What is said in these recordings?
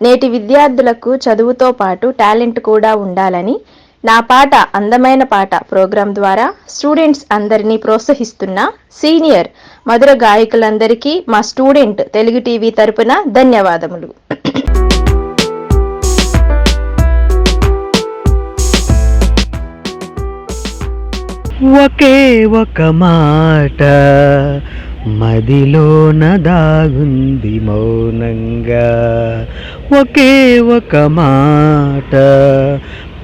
నేటి విద్యార్థులకు చదువుతో పాటు టాలెంట్ కూడా ఉండాలని నా పాట అందమైన పాట ప్రోగ్రాం ద్వారా స్టూడెంట్స్ అందరినీ ప్రోత్సహిస్తున్న సీనియర్ మధుర గాయకులందరికీ మా స్టూడెంట్ తెలుగు టీవీ తరపున ధన్యవాదములు. ఒకే ఒక మాట మదిలోన దాగుంది మౌనంగా. ఒకే ఒక మాట.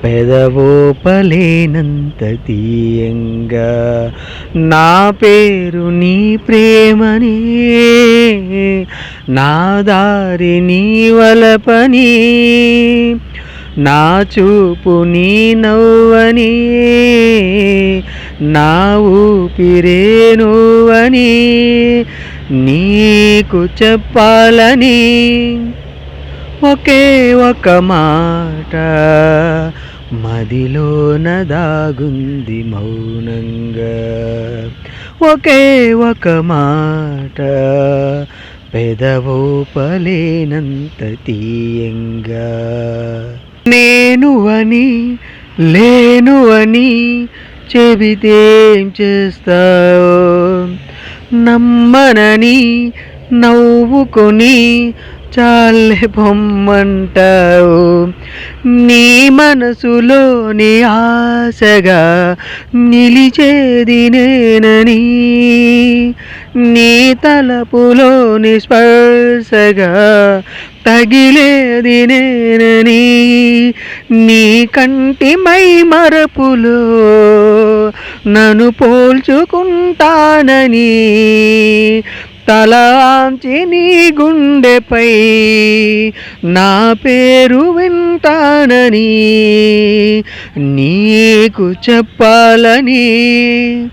పెదవోపలేనంత తీయంగా నా పేరు నీ ప్రేమని. నా దారి నీ వలపని. నా చూపు నీ నవ్వని. నా ఊపిరే నువ్వని. నీకు చెప్పాలని. ఒకే ఒక మాట. మదిలోన దాగుంది మౌనంగా. ఒకే ఒక మాట. పెదవోపలేనంత తీయంగా. నేను అని లేను అని చెబితేం చేస్తావు? నమ్మనని నవ్వుకొని చాలే బొమ్మంటావు. నీ మనసులోని ఆశగా నిలిచేది నేనని. నీ తలపులోని స్పర్శగా తగిలేది నేనని. నీ కంటి మై మరపులో నన్ను పోల్చుకుంటానని. తలాంచి నీ గుండెపై నా పేరు వింటానని నీకు చెప్పాలని.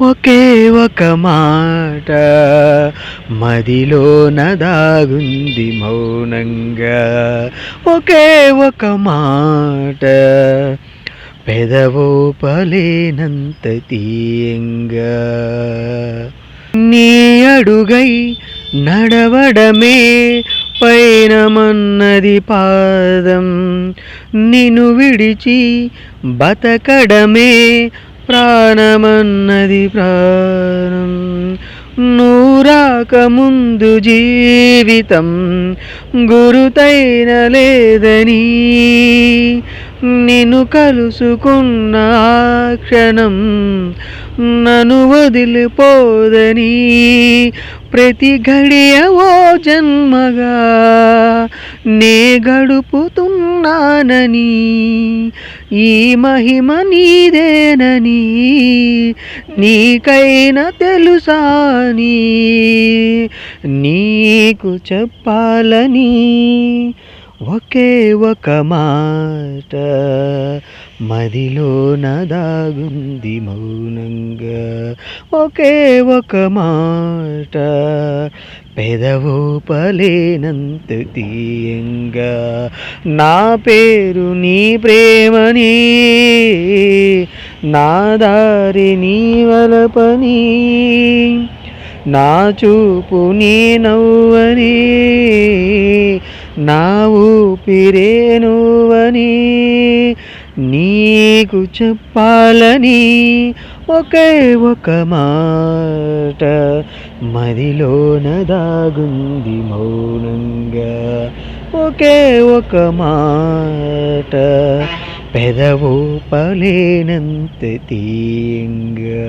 ఒకే ఒక మాట మదిలోన దాగుంది మౌనంగా. ఒకే ఒక మాట పెదవోపలేనంత తీయంగా. నీ అడుగై నడవడమే పైనమన్నది పాదం. నిను విడిచి బతకడమే ప్రాణమన్నది ప్రాణం. నూరాక ముందు జీవితం గురుతైన లేదని నేను కలుసుకున్న క్షణం నన్ను వదిలిపోదని ప్రతి గడియ ఓ జన్మగా నే గడుపుతున్నానని ఈ మహిమ నీదేనని నీకైనా తెలుసాని నీకు చెప్పాలని ఒకే ఒక మాట మదిలోన దాగుంది మౌనంగా. ఒకే ఒక మాట పెదవూపలేనంత తీయంగా. నా పేరు నీ ప్రేమని నా దారి నీ వలపని నా చూపు నీ నవ్వని నా ఊపిరే నువ్వని నీకు చెప్పాలని ఒకే ఒక మాట. మదిలోన దాగుంది మౌనంగా ఒకే ఒక మాట. పెదవు పలేనంత తీయంగా.